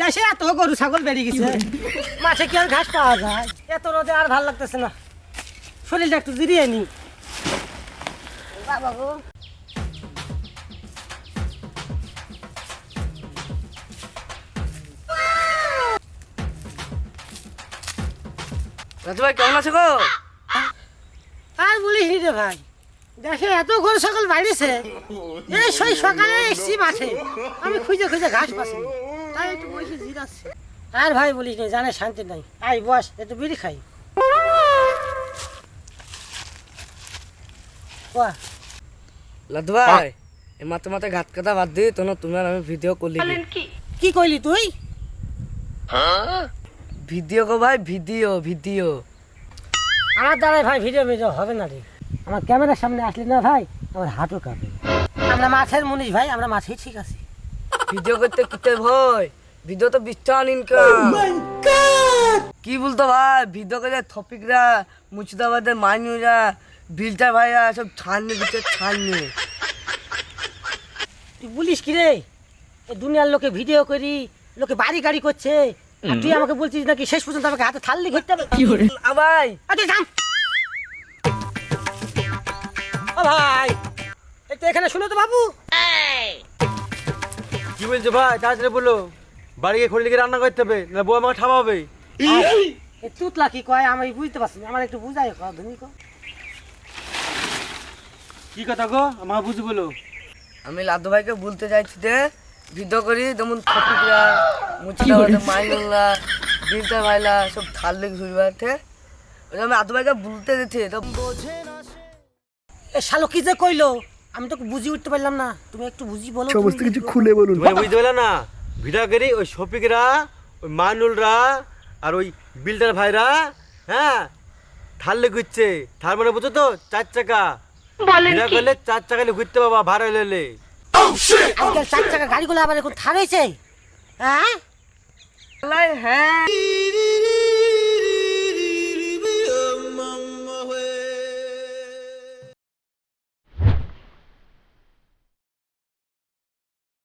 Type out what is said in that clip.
দেশে এত গরু ছাগল বেরিয়ে গেছে। মাঠে কি আর ঘাস পাওয়া যায়? এত রোদে আর ভালো লাগতেছে না। শরীরটা একটু জিরিয়ে নি বাবা গো রাজু ভাই কেমন আছে গো? আর বলিস নি রে ভাই দেখে এত গরু ছাগল বাইরেছে এই সেই সকালে এসছি মাঠে। আমি খুঁজে খুঁজে ঘাস পাচ্ছি। তাই একটু বসে জিরাচ্ছি আর ভাই বলিস নি জানে শান্তি নাই। আই বস একটু বিড়ি খাই। বাহ লাদু ভাই এই মাথা মাথা ঘাত বাদ দি তো তুমি আর আমি ভিডিও করলি কি? কইলি তুই? ভিডিও গো ভাই ভিডিও ভিডিও আমার দ্বারাই ভাই ভিডিও ভিডিও হবে না রে। আমার ক্যামেরার সামনে আসলি না ভাই আমার হাঁটু কাঁপে। আমরা মাছের মুনিশ ভাই আমরা মাছেই ঠিক আছি। ভিডিও করতে কিতে ভয় ভিডিও তো বিস্তান ইনকাম কি বলতো ভাই? ভিডিও করে থপিকরা মুর্শিদাবাদের মাইনুরা বিলটা ভাইয়া সব ছাড়নি দিতে ছাড়নি। তুই বলিস কি রে? দুনিয়ার লোকে ভিডিও করি লোকে বাড়ি গাড়ি করছে। আর তুই আমাকে বলছিস নাকি শেষ পর্যন্ত আমাকে হাতে থাললি ঘুরতে হবে? আ ভাই। আচ্ছা ও ভাই। একটু এখানে শুনো তো বাবু। বলছো ভাই তাড়াতাড়ি বলো। বাড়ি গিয়ে রান্না করতে হবে না বউ আমাকে ঠামাবে তুতলা কি কয়? আমি বুঝতে পারছি না আমার একটু বুঝাই ধনী কো কি কথা গো? আমার বুঝি বলো। আমি লাদু ভাইকে বলতে চাইছি যে ভিডিও করি যেমন মাইনুরা বিলটা ভাইলা সব বেড়াতে আমি লাদু ভাইকে বলতে দিচ্ছি তো এ শালো কি যে কইলো? আমি তোকে বুঝি উঠতে পারলাম না। তুমি একটু বুঝি বলো সমস্ত কিছু খুলে বলুন। তুমি বুঝতে পারলে না? ভিডিও করি ওই শফিকরা ওই মানুলরা আর ওই বিল্ডার ভাইরা হ্যাঁ? থাললে ঘুরছে। থার মানে বুঝছ তো? চার চাকা। ভিডিও করলে চার চাকা নিয়ে ঘুরতে বাবা ভাড়া লেলে আজকাল চার চাকা গাড়িগুলো আবার এখন থার হয়েছে? হ্যাঁ? হ্যাঁ।